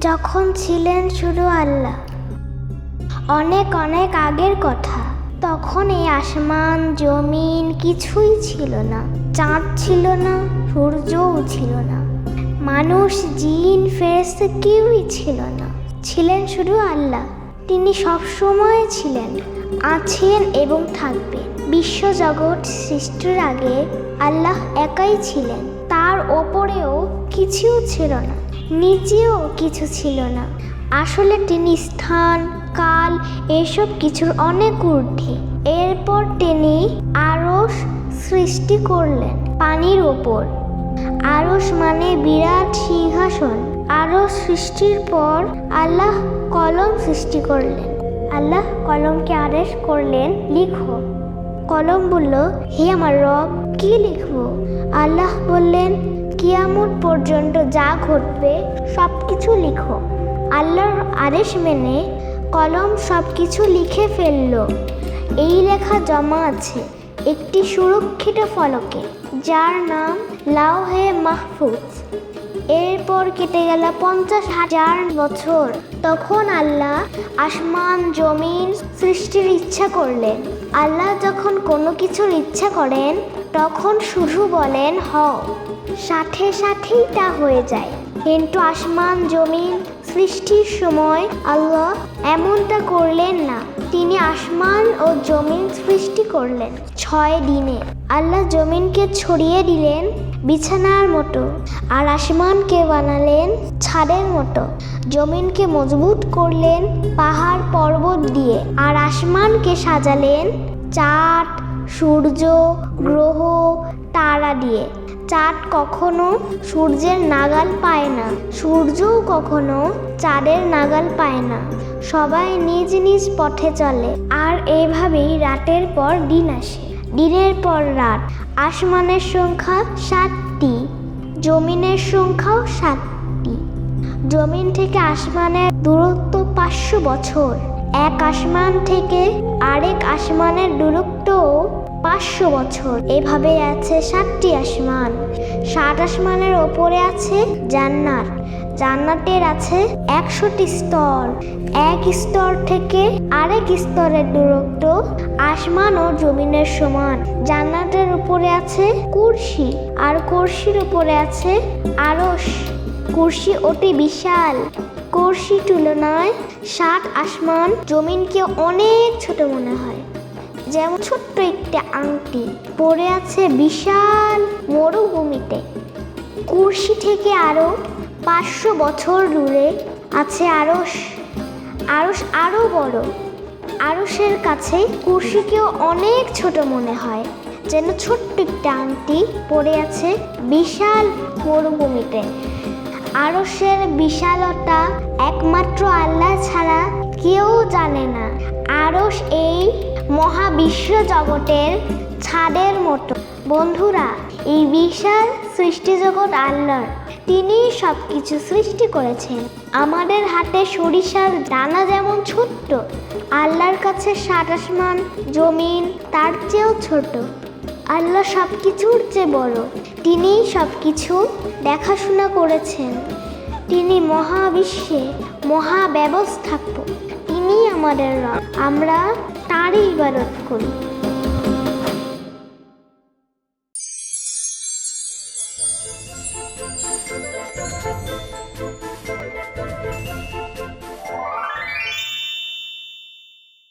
যখন ছিলেন শুধু আল্লাহ, অনেক অনেক আগের কথা, তখন এই আসমান, জমিন কিছুই ছিল না, চাঁদ ছিল না, সূর্যও ছিল না, মানুষ, জিন ফেরেস্ত কেউই ছিল না। ছিলেন শুধু আল্লাহ, তিনি সবসময় ছিলেন, আছেন এবং থাকবেন। বিশ্বজগৎ সৃষ্টির আগে আল্লাহ একাই ছিলেন। তার ওপরেও কিছুও ছিল না নিচেও কিছু ছিল না। আসলে তিনি স্থান, কাল এসব কিছুর অনেক ঊর্ধ্বে। এরপর তিনি আরস সৃষ্টি করলেন পানির ওপর। আরস মানে বিরাট সিংহাসন। আরস সৃষ্টির পর আল্লাহ কলম সৃষ্টি করলেন। আল্লাহ কলমকে আদেশ করলেন, লিখো। কলম বলল, হে আমার রব, কি লিখব? আল্লাহ বললেন, কিয়ামত পর্যন্ত যা ঘটবে সব কিছু লিখো। আল্লাহর আদেশ মেনে কলম সব কিছু লিখে ফেলল। এই লেখা জমা আছে একটি সুরক্ষিত ফলকে, যার নাম লাউহে মাহফুজ। এরপর কেটে গেল পঞ্চাশ হাজার বছর। তখন আল্লাহ আসমান, জমিন সৃষ্টির ইচ্ছা করলেন। আল্লাহ যখন কোনো কিছুর ইচ্ছা করেন, তখন শুধু বলেন হ সাথে সাথেই তা হয়ে যায়। কিন্তু আসমান, জমিন সৃষ্টির সময় আল্লাহ এমনটা করলেন আসমান ও জমিন সৃষ্টি করলেন ছয় দিনে। আল্লাহ জমিনকে ছড়িয়ে দিলেন বিছানার মতো আর আসমানকে বানালেন ছাদের মতো। জমিনকে মজবুত করলেন পাহাড় পর্বত দিয়ে আর আসমানকে সাজালেন চাঁদ সূর্য, গ্রহ, তারা দিয়ে। চাঁদ কখনো সূর্যের নাগাল পায় না। সূর্যও কখনো চাঁদের নাগাল পায় না। সবাই নিজ নিজ পথে চলে। আর এইভাবেই রাতের পর দিন আসে। দিনের পর রাত। আসমানের সংখ্যা সাতটি, জমিনের সংখ্যাও সাতটি। জমিন থেকে আসমানের দূরত্ব পাঁচশো বছর। এক আসমান থেকে আরেক আসমানের দূরত্ব পাঁচশো বছর। এভাবে আছে সাতটি আসমান। সাত আসমানের ওপরে আছে জান্নাত। জান্নাতের আছে একশোটি স্তর। এক স্তর থেকে আরেক স্তরের দূরত্ব আসমান ও জমিনের সমান। জান্নাতের উপরে আছে কুরসি। আর কুরসির উপরে আছে আরস কুরসি অতি বিশাল। কুরসি তুলনায় সাত আসমান জমিনকে অনেক ছোট মনে হয়। যেমন ছোট্ট একটা আংটি পড়ে আছে বিশাল মরুভূমিতে। কুরসি থেকে আরও পাঁচশো বছর দূরে আছে আরস আরস আরও বড়। আরসের কাছে কুরসিকেও অনেক ছোট মনে হয়। যেন ছোট্ট একটা আংটি পড়ে আছে বিশাল মরুভূমিতে। আরসের বিশালতা একমাত্র আল্লাহ ছাড়া কেউ জানে না। আরস এই মহাবিশ্ব জগতের ছাদের মতো। বন্ধুরা, এই বিশাল সৃষ্টিজগৎ আল্লাহর। তিনি সব কিছু সৃষ্টি করেছেন। আমাদের হাতে সরিষার দানা যেমন ছোট্ট, আল্লাহর কাছে সাত আসমান জমিন তার চেয়েও ছোট আল্লাহ সব কিছুর চেয়ে বড়। তিনিই সব কিছু দেখাশোনা করেছেন। তিনি মহাবিশ্বে মহাব্যবস্থাপক। তিনি আমাদের রব। আমরা তারই ইবাদত করি।